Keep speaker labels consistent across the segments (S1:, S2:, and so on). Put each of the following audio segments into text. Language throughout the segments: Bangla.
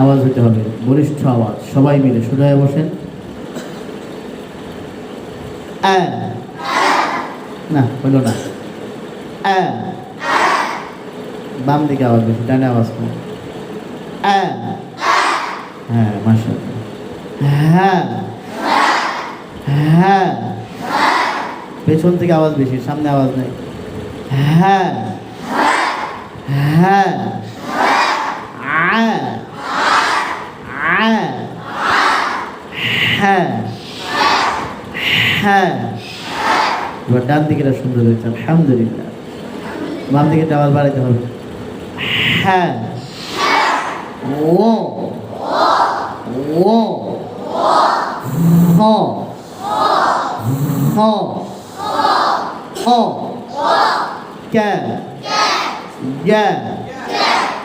S1: আওয়াজ হতে হবে, বলিষ্ঠ আওয়াজ, সবাই মিলে সোজা হয়ে বসেন না হলো না। বাম দিকে আওয়াজ বেশি, ডানে আওয়াজ কম। হ্যাঁ মাসা হ্যাঁ হ্যাঁ পেছন থেকে আওয়াজ বেশি, সামনে আওয়াজ নেই। হ্যাঁ হ্যাঁ আ আ হ্যাঁ। হ্যাঁ। এবার ডান দিকে সুন্দর হয়েছে, আলহামদুলিল্লাহ। বাম দিকে আওয়াজ বাড়াইতে হবে। হ্যাঁ। ও ও হ। হ। হ।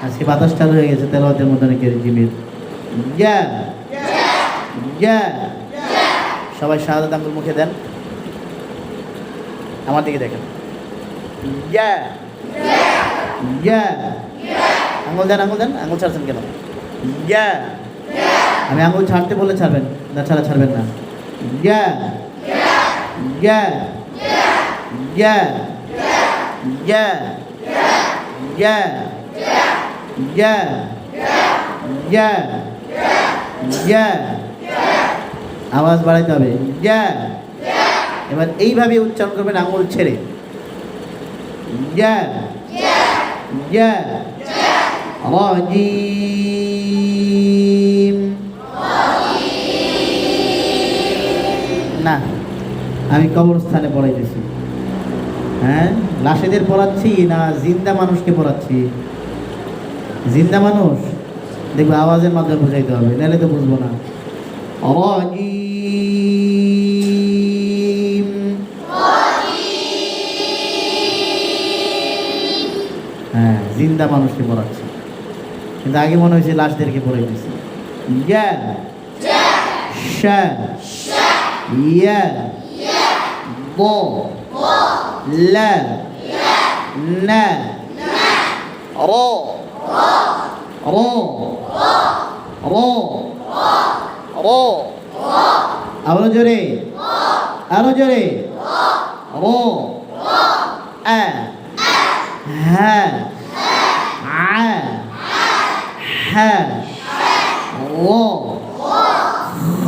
S1: আজকে বাতাস চালু হয়ে গেছে তেলাওয়াতের মধ্যে অনেকের জিমির। ইয়া ইয়া সবাই শাহাদাত আঙ্গুল মুখে দেন আমার দিকে দেখেন ইয়া ইয়া আঙুল দেন আঙুল দেন আঙুল ছাড়ছেন কেন ইয়া আমি আঙুল ছাড়তে বলে ছাড়বেন না ছাড়া ছাড়বেন না ইয়া ইয়া ইয়া ইয়া ইয়া ইয়া ইয়া ইয়া আওয়াজ বাড়াইতে হবে। এবার এইভাবে উচ্চারণ করবেন আঙুল ছেড়ে। না আমি কবরস্থানে পড়াইতেছি। হ্যাঁ? লাশেদের পড়াচ্ছি না জিন্দা মানুষকে পড়াচ্ছি? জিন্দা মানুষ? দেখবে আওয়াজের মাধ্যমে বুঝাইতে হবে নাহলে তো বুঝব না। রাজিম হ্যাঁ জিন্দা মানুষকে পড়াচ্ছি। কিন্তু আগে মনে হয়েছে লাশদেরকে পড়ে দিয়েছি। ইয়া, শা, ইয়া, বো, লা, না রো রো রো র আরও জোরে। আরও জোরে। র আ হ্যাঁ। আ হ্যাঁ। ও। খ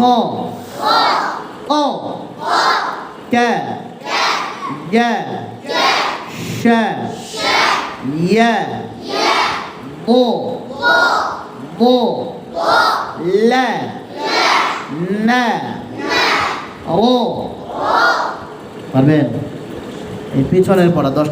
S1: ও। কে। গে শে। ইয়ে বো বো। লে। না ও। পারবেন? এই পিছনের পড়া দশটা